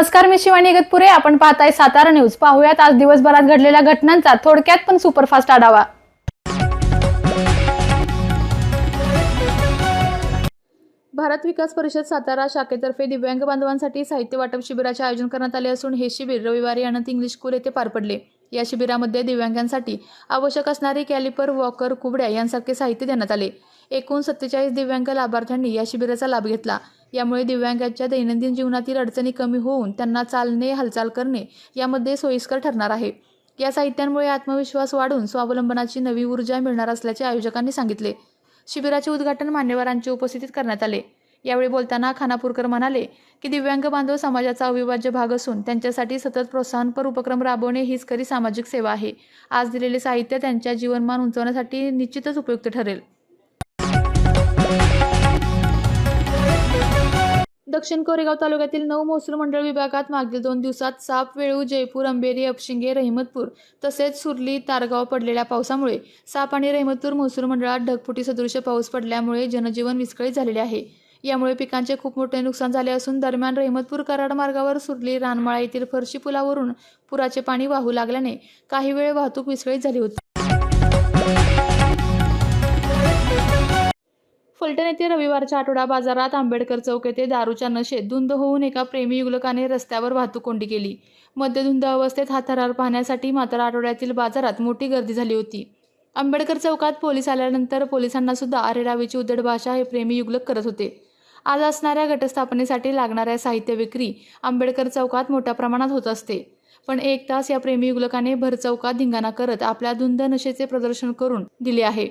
नमस्कार मी शिवानी इगतपुरे. आपण पाहताय सातारा न्यूज. पाहूयात आज दिवसभरात घडलेल्या घटनांचा थोडक्यात पण सुपरफास्ट आढावा. भारत विकास परिषद सातारा शाखेतर्फे दिव्यांग बांधवांसाठी साहित्य वाटप शिबिराचे आयोजन करण्यात आले असून हे शिबिर रविवारी अनंत इंग्लिश स्कूल येथे पार पडले. या शिबिरामध्ये दिव्यांगांसाठी आवश्यक असणारी कॅलिपर वॉकर कुबड्या यांसारखे साहित्य देण्यात आले. एकूण सत्तेचाळीस दिव्यांग लाभार्थ्यांनी या शिबिराचा लाभ घेतला. यामुळे दिव्यांगांच्या दैनंदिन जीवनातील अडचणी कमी होऊन त्यांना चालणे हालचाल करणे यामध्ये सोयीस्कर ठरणार आहे. या साहित्यांमुळे आत्मविश्वास वाढून स्वावलंबनाची नवी ऊर्जा मिळणार असल्याचे आयोजकांनी सांगितले. शिबिराचे उद्घाटन मान्यवरांच्या उपस्थितीत करण्यात आले. यावेळी बोलताना खानापूरकर म्हणाले की दिव्यांग बांधव समाजाचा अविभाज्य भाग असून त्यांच्यासाठी सतत प्रोत्साहनपर उपक्रम राबवणे हीच खरी सामाजिक सेवा आहे. आज दिलेले साहित्य त्यांच्या जीवनमान उंचवण्यासाठी निश्चितच उपयुक्त ठरेल. दक्षिण कोरेगाव तालुक्यातील नऊ महसूल मंडळ विभागात मागील दोन दिवसात साप वेळू जयपूर अंबेरी अपशिंगे रहिमतपूर तसेच सुरली तारगाव पडलेल्या पावसामुळे साप आणि रहिमतपूर महसूल मंडळात ढगफुटी सदृश पाऊस पडल्यामुळे जनजीवन विस्कळीत झालेले आहे. यामुळे पिकांचे खूप मोठे नुकसान झाले असून दरम्यान रहिमतपूर कराड मार्गावर सुरली रानमाळा येथील फरशी पुलावरून पुराचे पाणी वाहू लागल्याने काही वेळ वाहतूक विस्कळीत झाली होती. फलटण येथे रविवारच्या आठवडा बाजारात आंबेडकर चौक येथे दारूच्या नशेत धुंद होऊन एका प्रेमी युगलकाने रस्त्यावर वाहतूक कोंडी केली. मध्यधुंद अवस्थेत हा थरार पाहण्यासाठी मात्र आठवड्यातील बाजारात मोठी गर्दी झाली होती. आंबेडकर चौकात पोलीस आल्यानंतर पोलिसांना सुद्धा अरेरावीची उद्धट भाषा हे प्रेमी युगलक करत होते. आज असणाऱ्या घटस्थापनेसाठी लागणाऱ्या साहित्य विक्री आंबेडकर चौकात मोठ्या प्रमाणात होत असते. पण एक तास या प्रेमी युगलकाने भर चौकात धिंगाणा करत आपल्या धुंद नशेचे प्रदर्शन करून दिले आहे.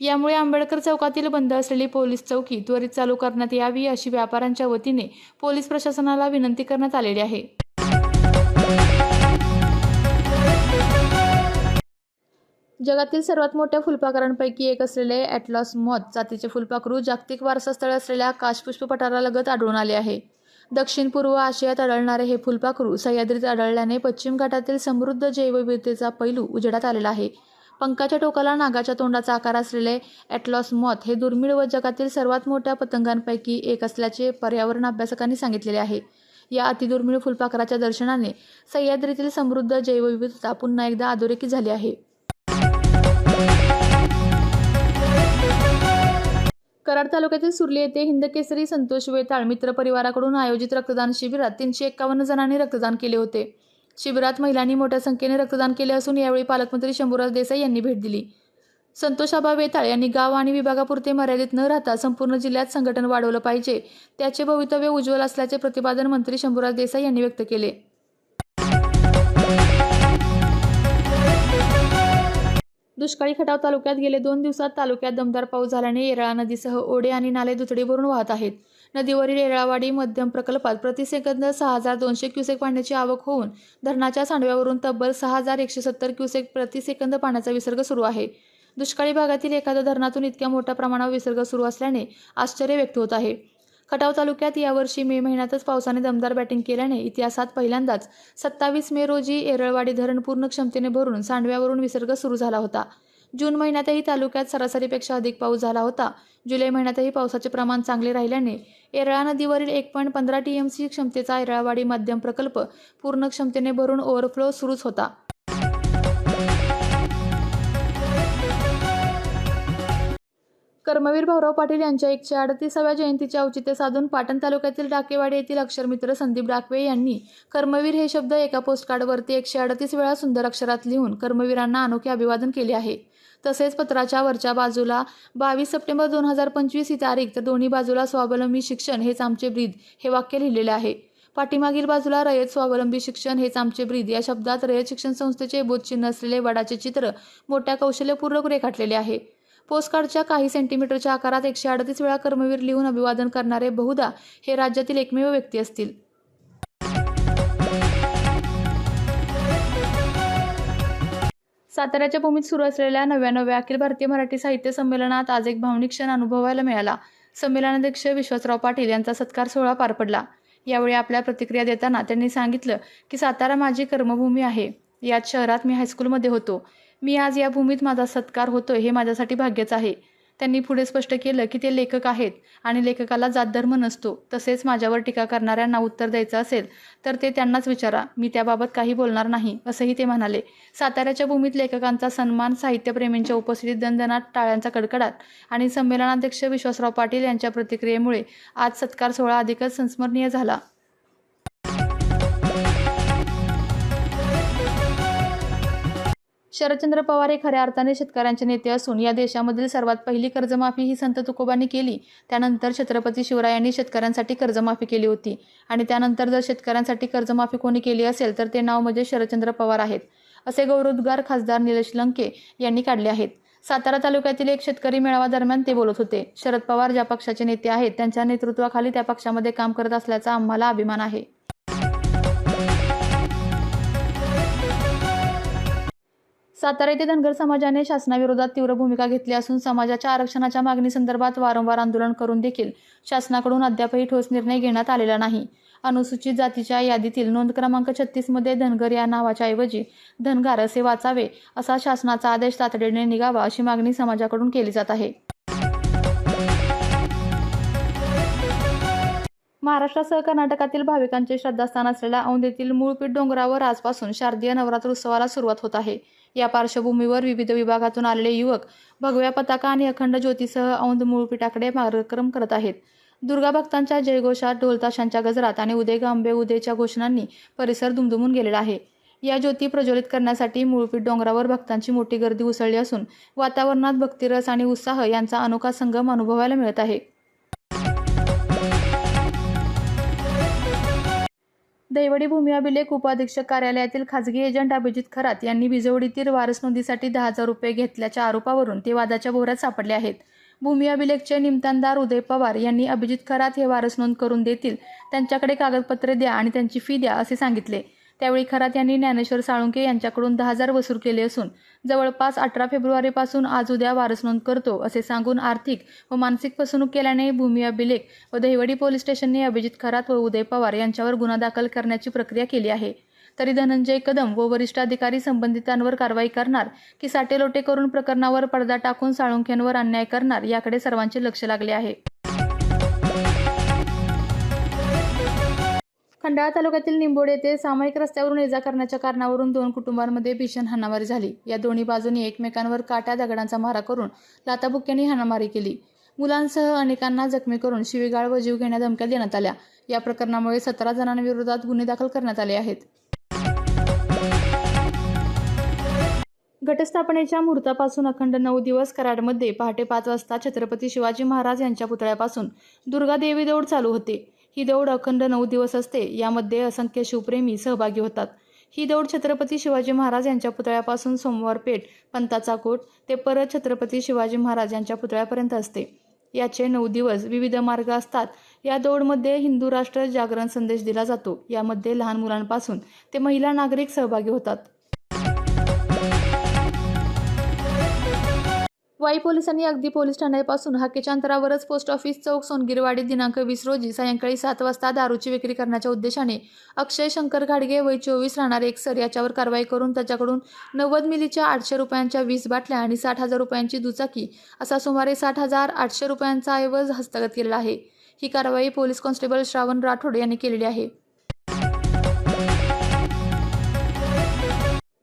यामुळे आंबेडकर चौकातील बंद असलेली पोलीस चौकी त्वरित चालू करण्यात यावी अशी व्यापाऱ्यांच्या वतीने पोलीस प्रशासनाला विनंती करण्यात आलेली आहे. जगातील सर्वात मोठ्या फुलपाखरांपैकी एक असलेले ॲटलॉस मॉथ जातीचे फुलपाखरू जागतिक वारसास्थळ असलेल्या काशपुष्प पठारालगत आढळून आले आहे. दक्षिण पूर्व आशियात आढळणारे हे फुलपाखरू सह्याद्रीत आढळल्याने पश्चिम घाटातील समृद्ध जैवविविधतेचा पैलू उजेडात आलेला आहे. पंखाच्या टोकाला नागाच्या तोंडाचा आकार असलेले ॲटलॉस मॉथ हे दुर्मिळ व जगातील सर्वात मोठ्या पतंगांपैकी एक असल्याचे पर्यावरण अभ्यासकांनी सांगितलेले आहे. या अतिदुर्मिळ फुलपाखराच्या दर्शनाने सह्याद्रीतील समृद्ध जैवविविधता पुन्हा एकदा अधोरेखित झाली आहे. कराड तालुक्यातील सुरली येथे हिंदकेसरी संतोष वेताळ मित्र परिवाराकडून आयोजित रक्तदान शिबिरात तीनशे एक्कावन्न जणांनी रक्तदान केले होते. शिबिरात महिलांनी मोठ्या संख्येने रक्तदान केले असून यावेळी पालकमंत्री शंभूराज देसाई यांनी भेट दिली. संतोषाबा वेताळ यांनी गाव आणि विभागापुरते मर्यादित न राहता संपूर्ण जिल्ह्यात संघटन वाढवलं पाहिजे. त्याचे भवितव्य उज्ज्वल असल्याचे प्रतिपादन मंत्री शंभूराज देसाई यांनी व्यक्त केले. दुष्काळी खटाव तालुक्यात गेले दोन दिवसात तालुक्यात दमदार पाऊस झाल्याने येरळा नदीसह ओढे आणि नाले दुथडी भरून वाहत आहेत. नदीवरील येरळावाडी मध्यम प्रकल्पात प्रतिसेकंद सहा हजार दोनशे क्युसेक पाण्याची आवक होऊन धरणाच्या सांडव्यावरून तब्बल सहा हजार एकशे सत्तर क्युसेक प्रतिसेकंद पाण्याचा विसर्ग सुरू आहे. दुष्काळी भागातील एखाद्या धरणातून इतक्या मोठ्या प्रमाणावर विसर्ग सुरू असल्याने आश्चर्य व्यक्त होत आहे. खटाव तालुक्यात यावर्षी मे महिन्यातच पावसाने दमदार बॅटिंग केल्याने इतिहासात पहिल्यांदाच सत्तावीस मे रोजी येरळवाडी धरण पूर्ण क्षमतेने भरून सांडव्यावरून विसर्ग सुरू झाला होता. जून महिन्यातही तालुक्यात सरासरीपेक्षा अधिक पाऊस झाला होता. जुलै महिन्यातही पावसाचे प्रमाण चांगले राहिल्याने येरळा नदीवरील एक पॉईंट पंधरा टी एम सी क्षमतेचा येरळावाडी माध्यम प्रकल्प पूर्ण क्षमतेने भरून ओव्हरफ्लो सुरूच होता. कर्मवीर भाऊराव पाटील यांच्या एकशे अडतीसाव्या जयंतीचे औचित्य साधून पाटण तालुक्यातील डाकेवाडी येथील अक्षरमित्र संदीप डाकवे यांनी कर्मवीर हे शब्द एका पोस्टकार्डवरती एकशे अडतीस वेळा सुंदर अक्षरात लिहून कर्मवीरांना अनोखे अभिवादन केले आहे. तसेच पत्राच्या वरच्या बाजूला बावीस सप्टेंबर दोन हजार पंचवीस ही तारीख तर दोन्ही बाजूला स्वावलंबी शिक्षण हेच आमचे ब्रीद हे वाक्य लिहिलेले आहे. पाठीमागील बाजूला रयत स्वावलंबी शिक्षण हेच आमचे ब्रीद या शब्दात रयत शिक्षण संस्थेचे बोधचिन्ह असलेले वडाचे चित्र मोठ्या कौशल्यपूर्वक रेखाटलेले आहे. पोस्टकार्डच्या काही सेंटीमीटरच्या आकारात एकशे अडतीस वेळा कर्मवीर लिहून अभिवादन करणारे बहुधा हे राज्यातील एकमेव व्यक्ती असतील. साताऱ्याच्या भूमीत सुरू असलेल्या नव्याण्णव्या अखिल भारतीय मराठी साहित्य संमेलनात आज एक भावनिक क्षण अनुभवायला मिळाला. संमेलनाध्यक्ष विश्वासराव पाटील यांचा सत्कार सोहळा पार पडला. यावेळी आपल्या प्रतिक्रिया देताना त्यांनी सांगितलं की सातारा माझी कर्मभूमी आहे. याच शहरात मी हायस्कूलमध्ये होतो. मी आज या भूमीत माझा सत्कार होतोय हे माझ्यासाठी भाग्यच आहे. त्यांनी पुढे स्पष्ट केलं की ते लेखक आहेत आणि लेखकाला जातधर्म नसतो तसेच माझ्यावर टीका करणाऱ्यांना उत्तर द्यायचं असेल तर ते त्यांनाच विचारा मी त्याबाबत काही बोलणार नाही असंही ते म्हणाले. साताऱ्याच्या भूमीत लेखकांचा सन्मान साहित्यप्रेमींच्या उपस्थितीत दंदनात टाळ्यांचा कडकडाट आणि संमेलनाध्यक्ष विश्वासराव पाटील यांच्या प्रतिक्रियेमुळे आज सत्कार सोहळा अधिकच संस्मरणीय झाला. शरदचंद्र पवार हे खऱ्या अर्थाने शेतकऱ्यांचे नेते असून या देशामधील सर्वात पहिली कर्जमाफी ही संत तुकोबांनी केली. त्यानंतर छत्रपती शिवरायांनी शेतकऱ्यांसाठी कर्जमाफी केली होती. आणि त्यानंतर जर शेतकऱ्यांसाठी कर्जमाफी कोणी केली असेल तर ते नाव म्हणजे शरदचंद्र पवार आहेत असे गौरवोद्गार खासदार निलेश लंके यांनी काढले आहेत. सातारा तालुक्यातील एक शेतकरी मेळावा दरम्यान ते बोलत होते शरद पवार ज्या पक्षाचे नेते आहेत त्यांच्या नेतृत्वाखाली त्या पक्षामध्ये काम करत असल्याचा आम्हाला अभिमान आहे. सातारा येथे धनगर समाजाने शासनाविरोधात तीव्र भूमिका घेतली असून समाजाच्या आरक्षणाच्या मागणी संदर्भात वारंवार आंदोलन करून देखील शासनाकडून अद्यापही ठोस निर्णय घेण्यात आलेला नाही. अनुसूचित जातीच्या यादीतील नोंद क्रमांक छत्तीसमध्ये धनगर या नावाच्या ऐवजी धनगार असे वाचावे असा शासनाचा आदेश तातडीने निघावा अशी मागणी समाजाकडून केली जात आहे. महाराष्ट्रासह कर्नाटकातील भाविकांचे श्रद्धास्थान असलेल्या औंध मूळपीठ डोंगरावर आजपासून शारदीय नवरात्र उत्सवाला सुरुवात होत आहे. या पार्श्वभूमीवर विविध विभागातून आलेले युवक भगव्या पताका आणि अखंड ज्योतीसह औंध मूळपीठाकडे मार्गक्रम करत आहेत. दुर्गा भक्तांच्या जयघोषात ढोलताशांच्या गजरात आणि उदय गांबे उदयच्या घोषणांनी परिसर दुमदुमून गेलेला आहे. या ज्योती प्रज्वलित करण्यासाठी मूळपीठ डोंगरावर भक्तांची मोठी गर्दी उसळली असून वातावरणात भक्तिरस आणि उत्साह यांचा अनोखा संगम अनुभवायला मिळत आहे. दैवडी भूमी अभिलेख उपाधीक्षक कार्यालयातील खाजगी एजंट अभिजित खरात यांनी बिजवडीतील वारस नोंदीसाठी दहा हजार रुपये घेतल्याच्या आरोपावरून ते वादाच्या भोवऱ्यात सापडले आहेत. भूमी अभिलेखचे निमतानदार उदय पवार यांनी अभिजित खरात हे वारस नोंद करून देतील त्यांच्याकडे कागदपत्रे द्या आणि त्यांची फी द्या असे सांगितले. त्यावेळी खरात यांनी ज्ञानेश्वर साळुंके यांच्याकडून दहा हजार वसूल केले असून जवळपास अठरा फेब्रुवारीपासून आज उद्या वारस नोंद करतो असे सांगून आर्थिक व मानसिक फसवणूक केल्याने भूमी अभिलेख व दहिवडी पोलीस स्टेशनने अभिजित खरात व उदय पवार यांच्यावर गुन्हा दाखल करण्याची प्रक्रिया केली आहे. तरी धनंजय कदम व वरिष्ठ अधिकारी संबंधितांवर कारवाई करणार की साटेलोटे करून प्रकरणावर पडदा टाकून साळुंख्यांवर अन्याय करणार याकडे सर्वांचे लक्ष लागले आहे. खंडाळा तालुक्यातील निंबोड येथे सामायिक रस्त्यावरून ये जा करण्याच्या कारणावरून दोन कुटुंबांमध्ये भीषण हाणामारी झाली. या दोन्ही बाजूंनी एकमेकांवर काट्या दगडांचा मारा करून लाताबुक्क्यांनी हाणामारी केली. मुलांसह अनेकांना जखमी करून शिवीगाळ व जीव घेण्या धमक्या देण्यात आल्या. या प्रकरणामुळे सतरा जणांविरोधात गुन्हे दाखल करण्यात आले आहेत. घटस्थापनेच्या मुहूर्तापासून अखंड नऊ दिवस कराडमध्ये पहाटे पाच वाजता छत्रपती शिवाजी महाराज यांच्या पुतळ्यापासून दुर्गा देवी दौड चालू होते. ही दौड अखंड नऊ दिवस असते. यामध्ये असंख्य शिवप्रेमी सहभागी होतात. ही दौड छत्रपती शिवाजी महाराज यांच्या पुतळ्यापासून सोमवार पेठ पंताचा कोट ते परत छत्रपती शिवाजी महाराज यांच्या पुतळ्यापर्यंत असते. याचे नऊ दिवस विविध मार्ग असतात. या दौडमध्ये हिंदू राष्ट्र जागरण संदेश दिला जातो. यामध्ये लहान मुलांपासून ते महिला नागरिक सहभागी होतात. वाई पोलिसांनी अगदी पोलीस ठाण्यापासून हाकेच्या अंतरावरच पोस्ट ऑफिस चौक सोनगिरवाडी दिनांक वीस रोजी सायंकाळी सात वाजता दारूची विक्री करण्याच्या उद्देशाने अक्षय शंकर घाडगे वय चोवीस राहणारे एक सर याच्यावर कारवाई करून त्याच्याकडून नव्वद मिलीच्या आठशे रुपयांच्या वीस बाटल्या आणि साठ हजार रुपयांची दुचाकी असा सुमारे साठ हजार आठशे रुपयांचा ऐवज हस्तगत केलेला आहे. ही कारवाई पोलीस कॉन्स्टेबल श्रावण राठोड यांनी केलेली आहे.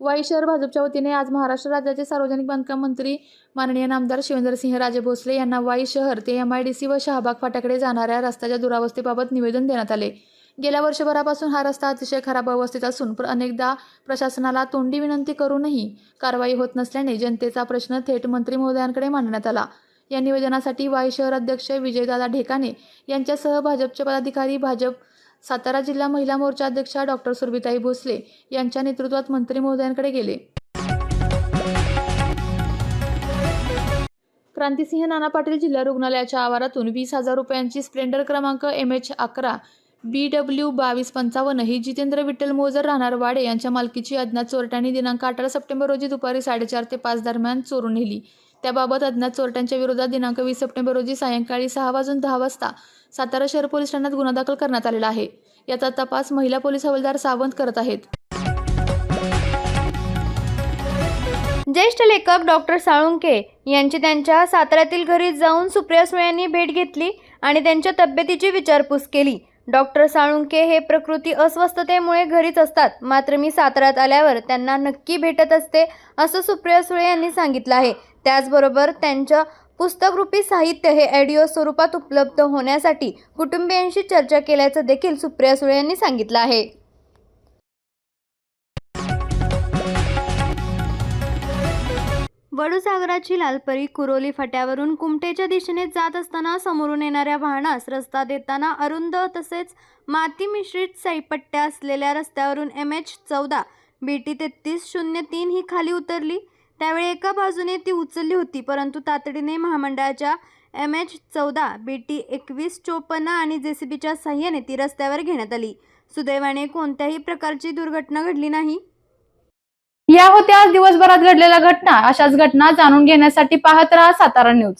वाई शहर भाजपच्या वतीने आज महाराष्ट्र राज्याचे सार्वजनिक बांधकाम मंत्री माननीय नामदार शिवेंद्रसिंह राजे भोसले यांना वाई शहर ते एम आय डी सी व शहाबाग फाट्याकडे जाणाऱ्या रस्त्याच्या दुरावस्थेबाबत निवेदन देण्यात आले. गेल्या वर्षभरापासून हा रस्ता अतिशय खराब अवस्थेत असून अनेकदा प्रशासनाला तोंडी विनंती करूनही कारवाई होत नसल्याने जनतेचा प्रश्न थेट मंत्री महोदयांकडे मांडण्यात आला. या निवेदनासाठी वाई शहर अध्यक्ष विजयदादा ढेकाने यांच्यासह भाजपचे पदाधिकारी भाजप सातारा जिल्हा महिला मोर्चा अध्यक्षा डॉक्टर सुरभिताई भोसले यांच्या नेतृत्वात मंत्री महोदयांकडे गेले. क्रांतिसिंह नाना पाटील जिल्हा रुग्णालयाच्या आवारातून वीस हजार रुपयांची स्प्लेंडर क्रमांक एम एच अकरा बी डब्ल्यू बावीस पंचावन्न ही जितेंद्र विठ्ठल मोजर राहणार वाडे यांच्या मालकीची अज्ञात चोरट्यांनी दिनांक अठरा सप्टेंबर रोजी दुपारी साडेचार ते पाच दरम्यान चोरून नेली. त्याबाबत अज्ञात चोरट्यांच्या विरोधात दिनांक वीस सप्टेंबर रोजी सायंकाळी सहा वाजून दहा वाजता सातारा शहर पोलीस ठाण्यात गुन्हा दाखल करण्यात आलेला आहे. याचा तपास महिला पोलीस हवालदार सावंत करत आहेत. ज्येष्ठ लेखक डॉक्टर साळुंके यांची त्यांच्या साताऱ्यातील घरी जाऊन सुप्रिया सुळे यांनी भेट घेतली आणि त्यांच्या तब्येतीची विचारपूस केली. डॉक्टर साळुंके हे प्रकृती अस्वस्थतेमुळे घरीच असतात. मात्र मी साताऱ्यात आल्यावर त्यांना नक्की भेटत असते असं सुप्रिया सुळे यांनी सांगितलं आहे. त्याचबरोबर त्यांच्या पुस्तकरूपी साहित्य हे ऑडिओ स्वरूपात उपलब्ध होण्यासाठी कुटुंबियांशी चर्चा केल्याचं देखील सुप्रिया सुळे यांनी सांगितलं आहे. वडूसागराची लालपरी कुरोली फाट्यावरून कुमटेच्या दिशेने जात असताना समोरून येणाऱ्या वाहनास रस्ता देताना अरुंद तसेच माती मिश्रित सैपट्ट्या असलेल्या रस्त्यावरून एम एच चौदा बी टी तेहतीस शून्य तीन ही खाली उतरली. त्यावेळी एका बाजूने ती उचलली होती परंतु तातडीने महामंडळाच्या एम एच चौदा बी टी एकवीस चोपन्न आणि जे सी बीच्या साह्याने ती रस्त्यावर घेण्यात आली. सुदैवाने कोणत्याही प्रकारची दुर्घटना घडली नाही. या होत्या आज दिवसभरात घडलेल्या घटना. अशाच घटना जाणून घेण्यासाठी पाहत राहा सातारा न्यूज.